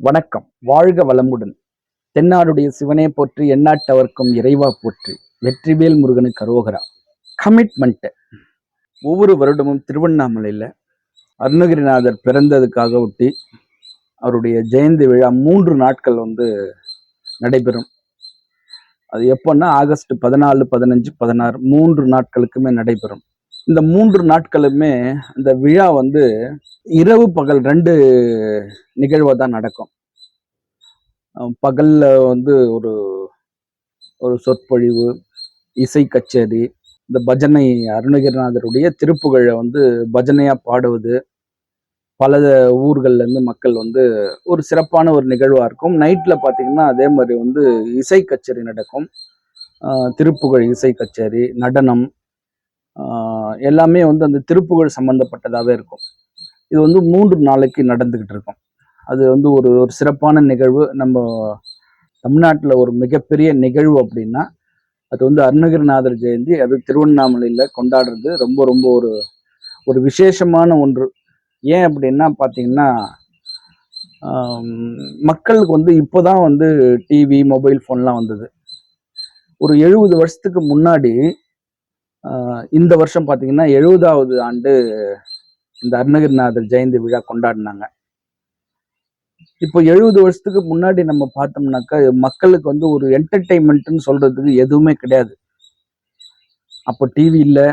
வணக்கம். வாழ்க வளமுடன். தென்னாடுடைய சிவனே போற்றி எண்ணாட்டவர்க்கும் இறைவா போற்றி. வெற்றிவேல் முருகனு கரோகரா. கமிட்மெண்ட்டு ஒவ்வொரு வருடமும் திருவண்ணாமலையில் அருணகிரிநாதர் பிறந்ததுக்காக ஒட்டி அவருடைய ஜெயந்தி விழா மூன்று நாட்கள் வந்து நடைபெறும். அது எப்போன்னா ஆகஸ்ட் பதினாலு பதினஞ்சு பதினாறு மூன்று நாட்களுக்குமே நடைபெறும். இந்த மூன்று நாட்களுமே அந்த விழா வந்து இரவு பகல் ரெண்டு நிகழ்வாக தான் நடக்கும். பகலில் பகல்ல வந்து ஒரு ஒரு சொற்பொழிவு இசை கச்சேரி இந்த பஜனை அருணகிரிநாதருடைய திருப்புகழை வந்து பஜனையா பாடுவது. பல ஊர்கள்லேருந்து மக்கள் வந்து ஒரு சிறப்பான ஒரு நிகழ்வாக இருக்கும். நைட்டில் பார்த்தீங்கன்னா அதே மாதிரி வந்து இசை கச்சேரி நடக்கும். திருப்புகழ் இசை கச்சேரி நடனம் எல்லாமே வந்து அந்த திருப்புகழ் சம்பந்தப்பட்டதாகவே இருக்கும். இது வந்து மூன்று நாளைக்கு நடந்துக்கிட்டு இருக்கும். அது வந்து ஒரு ஒரு சிறப்பான நிகழ்வு. நம்ம தமிழ்நாட்டில் ஒரு மிகப்பெரிய நிகழ்வு அப்படின்னா அது வந்து அருணகிரிநாதர் ஜெயந்தி அது திருவண்ணாமலையில் கொண்டாடுறது ரொம்ப ரொம்ப ஒரு ஒரு விசேஷமான ஒன்று. ஏன் அப்படின்னா பார்த்தீங்கன்னா மக்களுக்கு வந்து இப்போ தான் வந்து டிவி மொபைல் ஃபோன்லாம் வந்தது. ஒரு எழுபது வருஷத்துக்கு முன்னாடி இந்த வருஷம் பார்த்தீங்கன்னா எழுபதாவது ஆண்டு இந்த அருணகிரிநாதர் ஜெயந்தி விழா கொண்டாடினாங்க. இப்போ எழுபது வருஷத்துக்கு முன்னாடி நம்ம பார்த்தோம்னாக்கா மக்களுக்கு வந்து ஒரு என்டர்டெயின்மெண்ட்னு சொல்றதுக்கு எதுவுமே கிடையாது. அப்போ டிவி இல்லை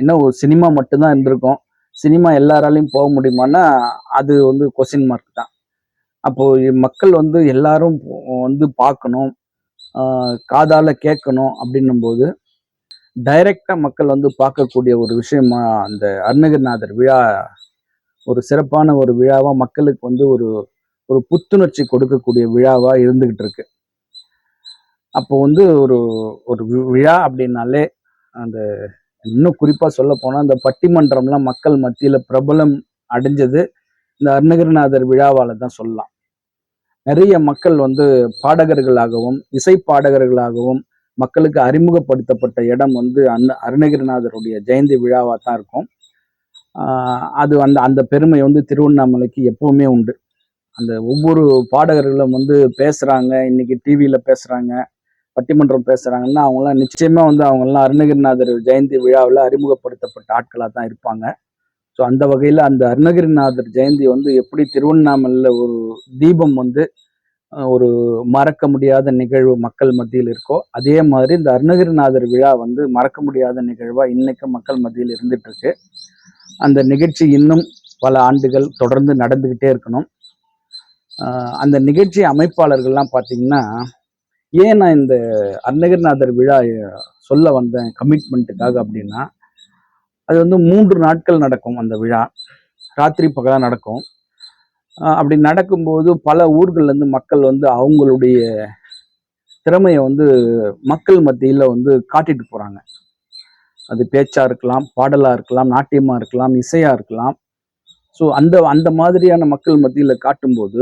இன்னும் ஒரு சினிமா மட்டும்தான் இருந்திருக்கும். சினிமா எல்லாராலையும் போக முடியுமான்னா அது வந்து கொஸ்டின் மார்க் தான். அப்போ மக்கள் வந்து எல்லாரும் வந்து பார்க்கணும் காதால கேட்கணும் அப்படின்னும் போது டைரக்டா மக்கள் வந்து பார்க்கக்கூடிய ஒரு விஷயமா அந்த அருணகிரிநாதர் விழா ஒரு சிறப்பான ஒரு விழாவா மக்களுக்கு வந்து ஒரு ஒரு புத்துணர்ச்சி கொடுக்கக்கூடிய விழாவா இருந்துகிட்டு இருக்கு. அப்போ வந்து ஒரு ஒரு விழா அப்படின்னாலே அந்த இன்னும் குறிப்பாக சொல்ல போனால் அந்த பட்டிமன்றம்லாம் மக்கள் மத்தியில் பிரபலம் அடைஞ்சது இந்த அருணகிரிநாதர் விழாவால் தான் சொல்லலாம். நிறைய மக்கள் வந்து பாடகர்களாகவும் இசை பாடகர்களாகவும் மக்களுக்கு அறிமுகப்படுத்தப்பட்ட இடம் வந்து அருண அருணகிரிநாதருடைய ஜெயந்தி விழாவாக தான் இருக்கும். அது அந்த அந்த பெருமை வந்து திருவண்ணாமலைக்கு எப்பவுமே உண்டு. அந்த ஒவ்வொரு பாடகர்களும் வந்து பேசுகிறாங்க இன்னைக்கு டிவியில் பேசுகிறாங்க பட்டிமன்றம் பேசுகிறாங்கன்னா அவங்களாம் நிச்சயமாக வந்து அவங்கெல்லாம் அருணகிரிநாதர் ஜெயந்தி விழாவில் அறிமுகப்படுத்தப்பட்ட ஆட்களாக தான் இருப்பாங்க. ஸோ அந்த வகையில் அந்த அருணகிரிநாதர் ஜெயந்தி வந்து எப்படி திருவண்ணாமலையில் ஒரு தீபம் வந்து ஒரு மறக்க முடியாத நிகழ்வு மக்கள் மத்தியில் இருக்கோ அதே மாதிரி இந்த அருணகிரிநாதர் விழா வந்து மறக்க முடியாத நிகழ்வாக இன்னைக்கு மக்கள் மத்தியில் இருந்துட்டு இருக்கு அந்த நிகழ்ச்சி இன்னும் பல ஆண்டுகள் தொடர்ந்து நடந்துக்கிட்டே இருக்கணும். அந்த நிகழ்ச்சி அமைப்பாளர்கள்லாம் பார்த்தீங்கன்னா ஏன் நான் இந்த அருணகிரிநாதர் விழா சொல்ல வந்தேன் கமிட்மெண்ட்டுக்காக அப்படின்னா அது வந்து மூன்று நாட்கள் நடக்கும் அந்த விழா. ராத்திரி பகலாக நடக்கும். அப்படி நடக்கும்போது பல ஊர்கள்லேருந்து மக்கள் வந்து அவங்களுடைய திறமையை வந்து மக்கள் மத்தியில் வந்து காட்டிட்டு போகிறாங்க அது பேச்சாக இருக்கலாம் பாடலாக இருக்கலாம் நாட்டியமாக இருக்கலாம் இசையாக இருக்கலாம். ஸோ அந்த அந்த மாதிரியான மக்கள் மத்தியில் காட்டும்போது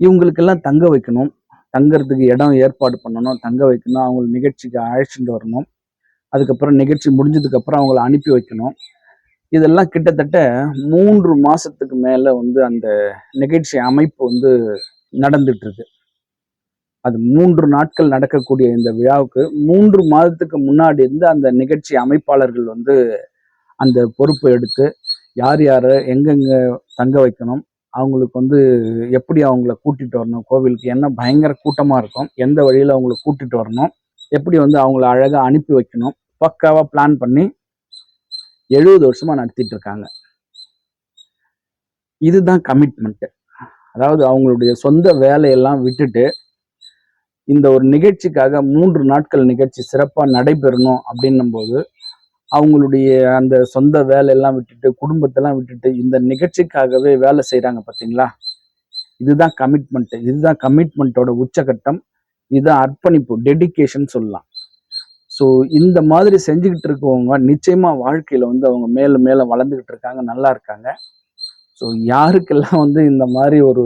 இவங்களுக்கெல்லாம் தங்க வைக்கணும். தங்கிறதுக்கு இடம் ஏற்பாடு பண்ணணும். தங்க வைக்கணும். அவங்கள நிகழ்ச்சிக்கு அழைச்சிட்டு வரணும். அதுக்கப்புறம் நிகழ்ச்சி முடிஞ்சதுக்கப்புறம் அவங்கள அனுப்பி வைக்கணும். இதெல்லாம் கிட்டத்தட்ட மூன்று மாசத்துக்கு மேல வந்து அந்த நிகழ்ச்சி அமைப்பு வந்து நடந்துட்டு இருக்கு அது மூன்று நாட்கள் நடக்கக்கூடிய இந்த விழாவுக்கு மூன்று மாதத்துக்கு முன்னாடி இருந்து அந்த நிகழ்ச்சி அமைப்பாளர்கள் வந்து அந்த பொறுப்பை எடுத்து யார் யாரை எங்கெங்க தங்க வைக்கணும் அவங்களுக்கு வந்து எப்படி அவங்கள கூட்டிட்டு வரணும் கோவிலுக்கு என்ன பயங்கர கூட்டமாக இருக்கும் எந்த வழியில் அவங்கள கூட்டிட்டு வரணும் எப்படி வந்து அவங்கள அழகாக அனுப்பி வைக்கணும் பக்காவாக பிளான் பண்ணி எழுபது வருஷமா நடத்திட்டு இருக்காங்க இதுதான் கமிட்மெண்ட் அதாவது அவங்களுடைய சொந்த வேலையெல்லாம் விட்டுட்டு இந்த ஒரு நிகழ்ச்சிக்காக மூன்று நாட்கள் நிகழ்ச்சி சிறப்பாக நடைபெறணும் அப்படின்னும் போது அவங்களுடைய அந்த சொந்த வேலையெல்லாம் விட்டுட்டு குடும்பத்தெல்லாம் விட்டுட்டு இந்த நிகழ்ச்சிக்காகவே வேலை செய்கிறாங்க பார்த்தீங்களா இதுதான் கமிட்மெண்ட்டு இதுதான் கமிட்மெண்ட்டோட உச்சகட்டம். இதுதான் அர்ப்பணிப்பு டெடிகேஷன் சொல்லலாம் ஸோ இந்த மாதிரி செஞ்சுக்கிட்டு இருக்கவங்க நிச்சயமாக வாழ்க்கையில் வந்து அவங்க மேலும் மேலே வளர்ந்துக்கிட்டு இருக்காங்க நல்லா இருக்காங்க. ஸோ யாருக்கெல்லாம் வந்து இந்த மாதிரி ஒரு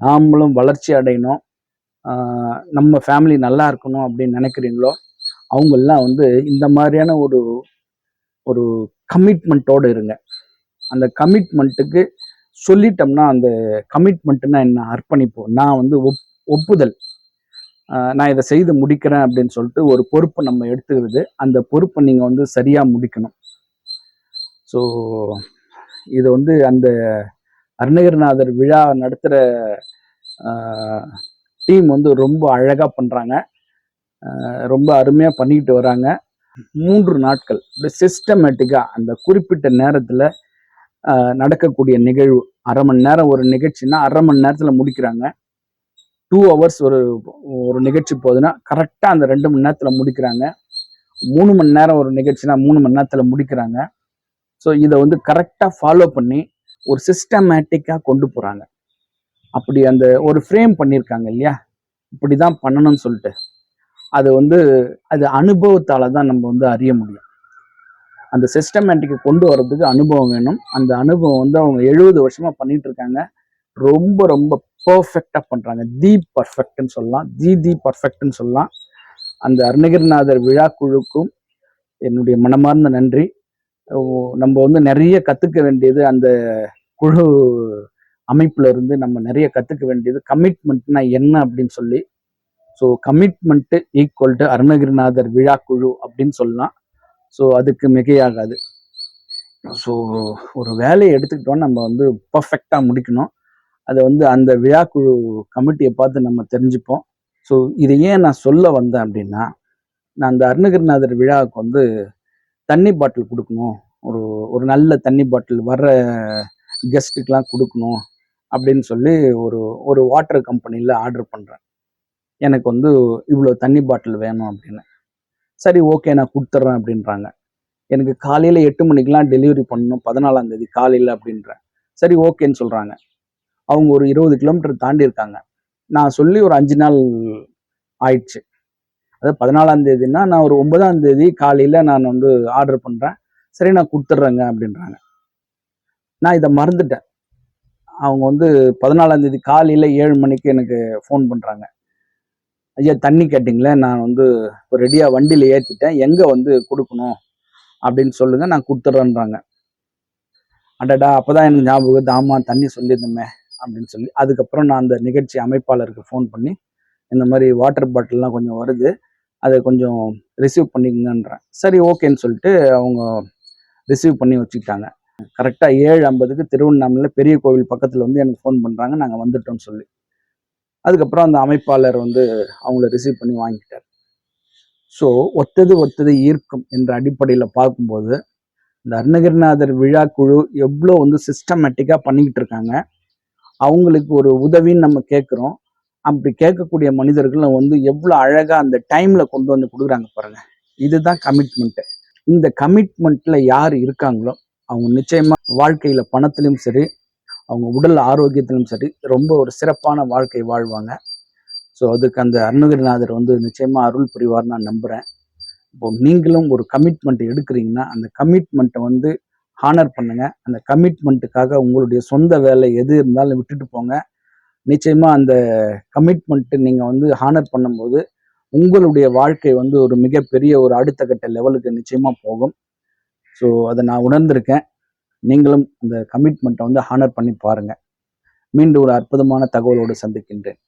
நாமளும் வளர்ச்சி அடையணும் நம்ம ஃபேமிலி நல்லா இருக்கணும் அப்படின்னு நினைக்கிறீங்களோ அவங்கெல்லாம் வந்து இந்த மாதிரியான ஒரு ஒரு கமிட்மெண்ட்டோடு இருங்க. அந்த கமிட்மெண்ட்டுக்கு சொல்லிட்டோம்னா அந்த கமிட்மெண்ட்டுனா என்ன அர்ப்பணிப்பு நான் வந்து ஒப் ஒப்புதல். நான் இதை செய்து முடிக்கிறேன் அப்படின்னு சொல்லிட்டு ஒரு பொறுப்பை நம்ம எடுத்துக்கிறது. அந்த பொறுப்பை நீங்கள் வந்து சரியாக முடிக்கணும். ஸோ இது வந்து அந்த அருணகிரிநாதர் விழா நடத்துகிற டீம் வந்து ரொம்ப அழகாக பண்ணுறாங்க ரொம்ப அருமையாக பண்ணிக்கிட்டு வராங்க. மூன்று நாட்கள் சிஸ்டமேட்டிக்காக அந்த குறிப்பிட்ட நேரத்தில் நடக்கக்கூடிய நிகழ்வு. அரை மணி நேரம் ஒரு நிகழ்ச்சின்னா அரை மணி நேரத்தில் முடிக்கிறாங்க. டூ ஹவர்ஸ் ஒரு ஒரு நிகழ்ச்சி போகுதுன்னா கரெக்டாக அந்த ரெண்டு மணி நேரத்தில் முடிக்கிறாங்க. மூணு மணி நேரம் ஒரு நிகழ்ச்சினா மூணு மணி நேரத்தில் முடிக்கிறாங்க. ஸோ இதை வந்து கரெக்டாக ஃபாலோ பண்ணி ஒரு சிஸ்டமேட்டிக்காக கொண்டு போகிறாங்க அப்படி அந்த ஒரு ஃப்ரேம் பண்ணியிருக்காங்க இல்லையா? இப்படி தான் பண்ணணும்னு சொல்லிட்டு. அது வந்து அது அனுபவத்தால் தான் நம்ம வந்து அறிய முடியும். அந்த சிஸ்டமேட்டிக்கை கொண்டு வர்றதுக்கு அனுபவம் வேணும். அந்த அனுபவம் வந்து அவங்க எழுபது வருஷமாக பண்ணிட்டு இருக்காங்க. ரொம்ப ரொம்ப பர்ஃபெக்டாக பண்ணுறாங்க தி பர்ஃபெக்ட்னு சொல்லலாம். தி தி பர்ஃபெக்ட்னு சொல்லலாம். அந்த அருணகிரிநாதர் விழா குழுக்கும் என்னுடைய மனமார்ந்த நன்றி. நம்ம வந்து நிறைய கற்றுக்க வேண்டியது அந்த குழு அமைப்புல இருந்து நம்ம நிறைய கற்றுக்க வேண்டியது கமிட்மெண்ட்னா என்ன அப்படின்னு சொல்லி. So commitment equal to Arunagirinathar விழா குழு அப்படின்னு சொல்லலாம். ஸோ அதுக்கு மிகையாகாது. ஸோ ஒரு வேலையை எடுத்துக்கிட்டோம் நம்ம வந்து பர்ஃபெக்டாக முடிக்கணும். அதை வந்து அந்த விழாக்குழு கமிட்டியை பார்த்து நம்ம தெரிஞ்சுப்போம். ஸோ இதை ஏன் நான் சொல்ல வந்தேன் அப்படின்னா நான் அந்த அருணகிரிநாதர் விழாவுக்கு வந்து தண்ணி பாட்டில் கொடுக்கணும். ஒரு ஒரு நல்ல தண்ணி பாட்டில் வர்ற கெஸ்ட்டுக்கெலாம் கொடுக்கணும் அப்படின்னு சொல்லி ஒரு ஒரு வாட்டர் கம்பெனியில் ஆர்டர் பண்ணுறேன் எனக்கு வந்து இவ்வளோ தண்ணி பாட்டில் வேணும் அப்படின்னு. சரி ஓகே நான் கொடுத்துட்றேன் அப்படின்றாங்க. எனக்கு காலையில் எட்டு மணிக்கெலாம் டெலிவரி பண்ணணும் பதினாலாம் தேதி காலையில் அப்படின்றேன். சரி ஓகேன்னு சொல்கிறாங்க அவங்க ஒரு இருபது கிலோமீட்டர் தாண்டி இருக்காங்க நான் சொல்லி ஒரு அஞ்சு நாள் ஆயிடுச்சு. அதாவது பதினாலாம் தேதினா நான் ஒரு ஒன்பதாம் தேதி காலையில் நான் வந்து ஆர்டர் பண்ணுறேன் சரி நான் கொடுத்துட்றேங்க அப்படின்றாங்க. நான் இதை மறந்துட்டேன். அவங்க வந்து பதினாலாம் தேதி காலையில் ஏழு மணிக்கு எனக்கு ஃபோன் பண்ணுறாங்க ஐயா தண்ணி கேட்டிங்களே நான் வந்து இப்போ ரெடியாக வண்டியில் ஏற்றிட்டேன் எங்கே வந்து கொடுக்கணும் அப்படின்னு சொல்லுங்கள் நான் கொடுத்துட்றேன்றாங்க. அடடா அப்போ தான் எனக்கு ஞாபகம் வருது, தண்ணி சொல்லியிருந்தோமே. அப்படின்னு சொல்லி அதுக்கப்புறம் நான் அந்த நிகழ்ச்சி அமைப்பாளருக்கு ஃபோன் பண்ணி இந்த மாதிரி வாட்டர் பாட்டில்லாம் கொஞ்சம் வருது அதை கொஞ்சம் ரிசீவ் பண்ணிக்கங்கன்றேன். சரி ஓகேன்னு சொல்லிட்டு அவங்க ரிசீவ் பண்ணி வச்சுக்கிட்டாங்க. கரெக்டாக ஏழு ஐம்பதுக்கு திருவண்ணாமலை பெரிய கோவில் பக்கத்தில் வந்து எனக்கு ஃபோன் பண்ணுறாங்க நாங்கள் வந்துட்டோம்னு சொல்லி. அதுக்கப்புறம் அந்த அமைப்பாளர் வந்து அவங்கள ரிசீவ் பண்ணி வாங்கிட்டார். ஸோ ஒத்தது ஒத்தது ஈர்க்கும் என்ற அடிப்படையில் பார்க்கும்போது இந்த அருணகிரிநாதர் விழா குழு எவ்வளோ வந்து சிஸ்டமேட்டிக்காக பண்ணிக்கிட்டு இருக்காங்க அவங்களுக்கு ஒரு உதவின்னு நம்ம கேட்குறோம் அப்படி கேட்கக்கூடிய மனிதர்களை வந்து எவ்வளோ அழகாக அந்த டைமில் கொண்டு வந்து கொடுக்குறாங்க பாருங்க. இதுதான் கமிட்மெண்ட்டு இந்த கமிட்மெண்ட்டில் யார் இருக்காங்களோ அவங்க நிச்சயமாக வாழ்க்கையில் பணத்திலும் சரி அவங்க உடல் ஆரோக்கியத்திலும் சரி ரொம்ப ஒரு சிறப்பான வாழ்க்கை வாழ்வாங்க. ஸோ அதுக்கு அந்த அருணகிரிநாதர் வந்து நிச்சயமாக அருள் புரிவார் நான் நம்புகிறேன் இப்போ நீங்களும் ஒரு கமிட்மெண்ட் எடுக்கிறீங்கன்னா அந்த கமிட்மெண்ட்டை வந்து ஹானர் பண்ணுங்க. அந்த கமிட்மெண்ட்டுக்காக உங்களுடைய சொந்த வேலை எது இருந்தாலும் விட்டுட்டு போங்க. நிச்சயமா அந்த கமிட்மெண்ட்டு நீங்க வந்து ஹானர் பண்ணும்போது உங்களுடைய வாழ்க்கை வந்து ஒரு மிகப்பெரிய ஒரு அடுத்த கட்ட லெவலுக்கு நிச்சயமா போகும். ஸோ அதை நான் உணர்ந்திருக்கேன். நீங்களும் அந்த கமிட்மெண்ட்டை வந்து ஹானர் பண்ணி பாருங்க. மீண்டும் ஒரு அற்புதமான தகவலோடு சந்திக்கின்றேன்.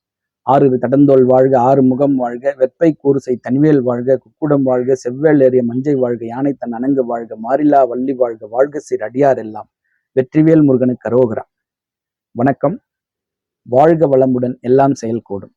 ஆறு தடந்தோல் வாழ்க ஆறு முகம் வாழ்க வெப்பை கூறுசை தனிவேல் வாழ்க குக்குடம் வாழ்க செவ்வேல் ஏறிய மஞ்சை வாழ்க யானை தன் அணங்கு வாழ்க மாரிலா வள்ளி வாழ்க வாழ்க சீர் அடியார் எல்லாம். வெற்றிவேல் முருகனுக்கு கரோகரா வணக்கம். வாழ்க வளமுடன் எல்லாம் செயல்கூடும்.